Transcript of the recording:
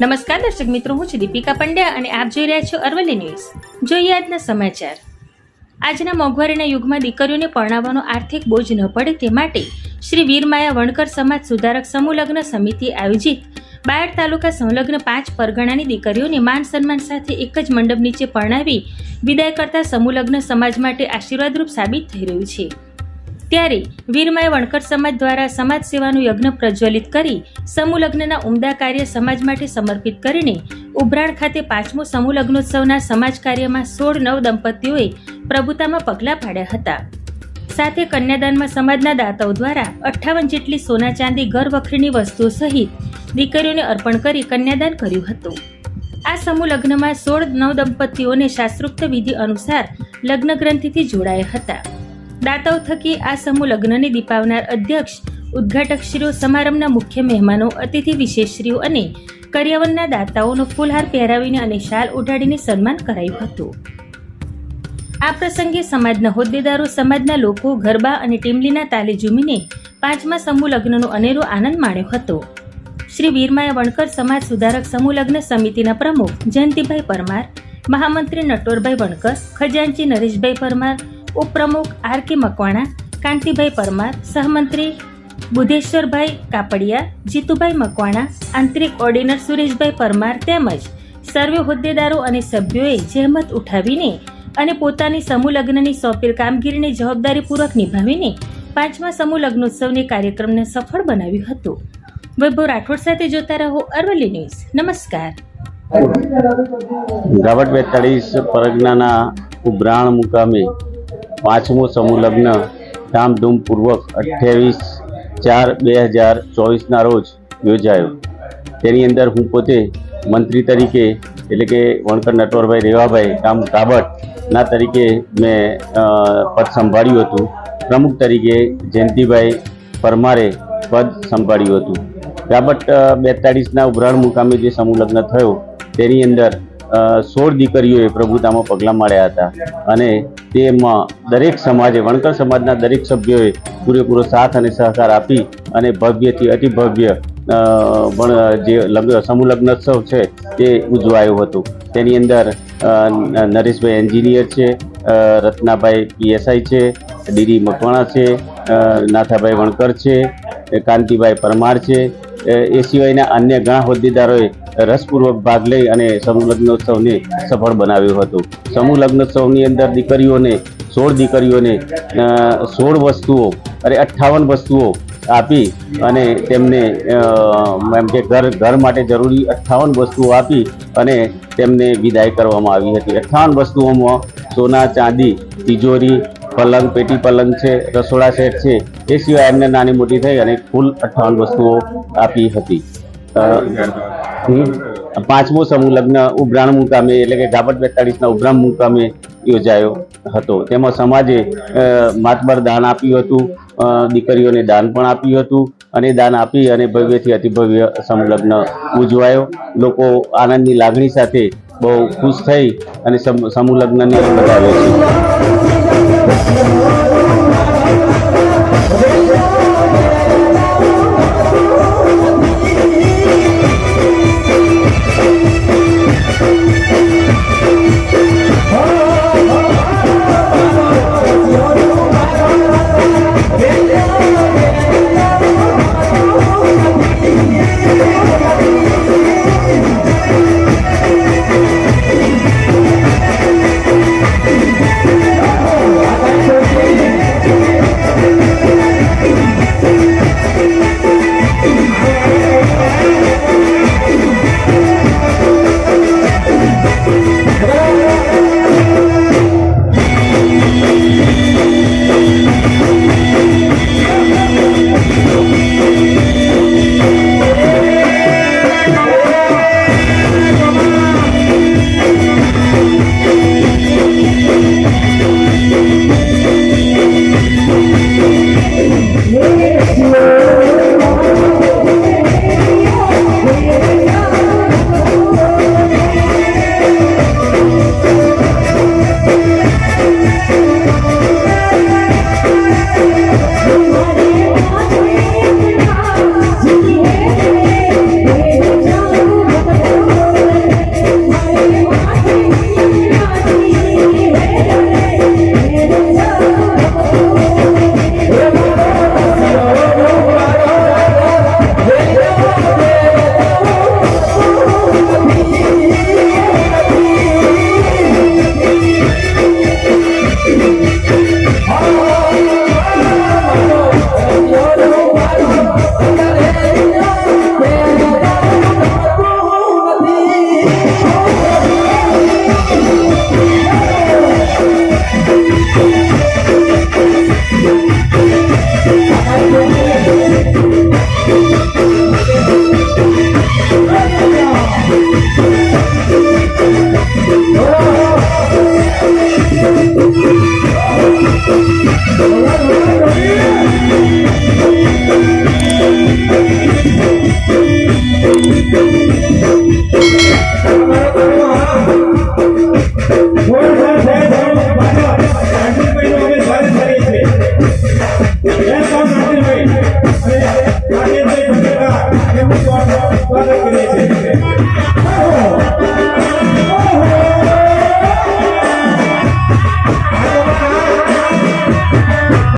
નમસ્કાર દર્શક મિત્રો, હું છું દીપિકા પંડ્યા અને આપ જોઈ રહ્યા છો અરવલ્લી ન્યૂઝ. જોઈએ આજના સમાચાર. આજના મોંઘવારીના યુગમાં દીકરીઓને પરણાવવાનો આર્થિક બોજ ન પડે તે માટે શ્રી વીરમાયા વણકર સમાજ સુધારક સમૂહ સમિતિ આયોજિત બાયડ તાલુકા સંલગ્ન પાંચ પરગણાની દીકરીઓને માન સન્માન સાથે એક જ મંડપ નીચે પરણાવી વિદાય કરતા સમૂહ સમાજ માટે આશીર્વાદરૂપ સાબિત થઈ રહ્યું છે. ત્યારે વીરમાય વણકર સમાજ દ્વારા સમાજ સેવાનું યજ્ઞ પ્રજ્વલિત કરી સમૂહ લગ્નના ઉમદા કાર્ય સમાજ માટે સમર્પિત કરીને ઉભરાણ ખાતે પાંચમો સમૂહ લગ્નોત્સવના સમાજ કાર્યમાં સોળ નવ દંપતીઓએ પ્રભુતામાં પગલાં પાડ્યા હતા. સાથે કન્યાદાનમાં સમાજના દાતાઓ દ્વારા અઠ્ઠાવન જેટલી સોના ચાંદી, ઘર વખરીની વસ્તુઓ સહિત દીકરીઓને અર્પણ કરી કન્યાદાન કર્યું હતું. આ સમૂહ લગ્નમાં સોળ નવ દંપતીઓને શાસ્ત્રોક્ત વિધિ અનુસાર લગ્ન ગ્રંથિથી જોડાયા હતા. દાતાઓ થકી આ સમૂહ લગ્નને દીપાવનાર અધ્યક્ષ, ઉદ્ઘાટકશ્રીઓ, સમારંભના મુખ્ય મહેમાનો, અતિથિ વિશેષશ્રીઓ અને કર્યાવરના દાતાઓનો ફૂલહાર પહેરાવીને અને શાલ ઉઢાડીને સન્માન કરાયું હતું. આ પ્રસંગે સમાજના હોદ્દેદારો સમાજના લોકો, ગરબા અને ટીમલીના તાલે ઝૂમીને પાંચમા સમૂહ લગ્નનો અનેરો આનંદ માણ્યો હતો. શ્રી વીરમાયા વણકર સમાજ સુધારક સમૂહ લગ્ન સમિતિના પ્રમુખ જયંતિભાઈ પરમાર, મહામંત્રી નટોરભાઈ વણકર, ખજાનચી નરેશભાઈ પરમાર ઉપપ્રમુખ આર કે મકવાણા, કાંતિભાઈ પરમાર, સહમંત્રી બુધેશ્વરભાઈ કાપડિયા, જીતુભાઈ મકવાણા, આંતરિક ઓર્ડિનર સુરેશભાઈ પરમાર તેમજ સર્વે હોદ્દેદારો અને સભ્યોએ જહેમત ઉઠાવીને અને પોતાની સમૂહ લગ્નની સોંપેલ કામગીરીને જવાબદારીપૂર્વક નિભાવીને પાંચમા સમૂહ લગ્નોત્સવની કાર્યક્રમને સફળ બનાવ્યું હતું. વૈભવ રાઠોડ સાથે જોતા રહો અરવલ્લી ન્યૂઝ. નમસ્કાર. ગાવટ બેતાળીસ પરગનાના ઉભરાણ મુકામે પાંચમો સમૂહ લગ્ન ધામધૂમપૂર્વક અઠ્યાવીસ ચાર બે હજાર ચોવીસના રોજ યોજાયો. તેની અંદર હું પોતે મંત્રી તરીકે એટલે કે વણકર નટવરભાઈ રેવાભાઈ ગામ કાબટના તરીકે મેં પદ સંભાળ્યું હતું. પ્રમુખ તરીકે જયંતિભાઈ પરમારે પદ સંભાળ્યું હતું. ગાબટ બેતાળીસના ઉભરાણ મુકામે જે સમૂહ લગ્ન થયો, તેની અંદર સોળ દીકરીઓએ પ્રભુતામાં પગલાં માર્યા હતા અને તેમાં દરેક સમાજે, વણકર સમાજના દરેક સભ્યોએ પૂરેપૂરો સાથ અને સહકાર આપી અને ભવ્યથી અતિ ભવ્ય પણ જે સમૂહ લગ્નોત્સવ છે તે ઉજવાયું હતું. તેની અંદર નરેશભાઈ એન્જિનિયર છે રત્નાભાઈ પીએસઆઈ છે, ડીડી મકવાણા છે નાથાભાઈ વણકર છે કાંતિભાઈ પરમાર છે એ સિવાયના અન્ય ઘણા હોદ્દેદારોએ રસપૂર્વક ભાગ લઈ અને સમૂહ લગ્નોત્સવને સફળ બનાવ્યું હતું. સમૂહ લગ્નોત્સવની અંદર દીકરીઓને સોળ દીકરીઓને સોળ વસ્તુઓ અને અઠ્ઠાવન વસ્તુઓ આપી અને તેમને એમ કે ઘર ઘર માટે જરૂરી અઠ્ઠાવન વસ્તુઓ આપી અને તેમને વિદાય કરવામાં આવી હતી. અઠ્ઠાવન વસ્તુઓમાં સોના, ચાંદી, તિજોરી, પલંગ, પેટી પલંગ છે, રસોડા સેટ છે, એ સિવાય એમને નાની મોટી થઈ અને કુલ અઠ્ઠાવન વસ્તુઓ આપી હતી. પાંચમો સમૂહ લગ્ન ઉભરાણ મુકામે એટલે કે ગાબટ બેતાળીસના ઉભરાણ મુકામે યોજાયો હતો. તેમાં સમાજે માતબર દાન આપ્યું હતું દીકરીઓને દાન પણ આપ્યું હતું અને દાન આપી અને ભવ્યથી અતિભવ્ય સંલગ્ન ઉજવાયો. લોકો આનંદની લાગણી સાથે બહુ ખુશ થઈ અને સમ- સમૂહ લગ્નને બતાવે છે.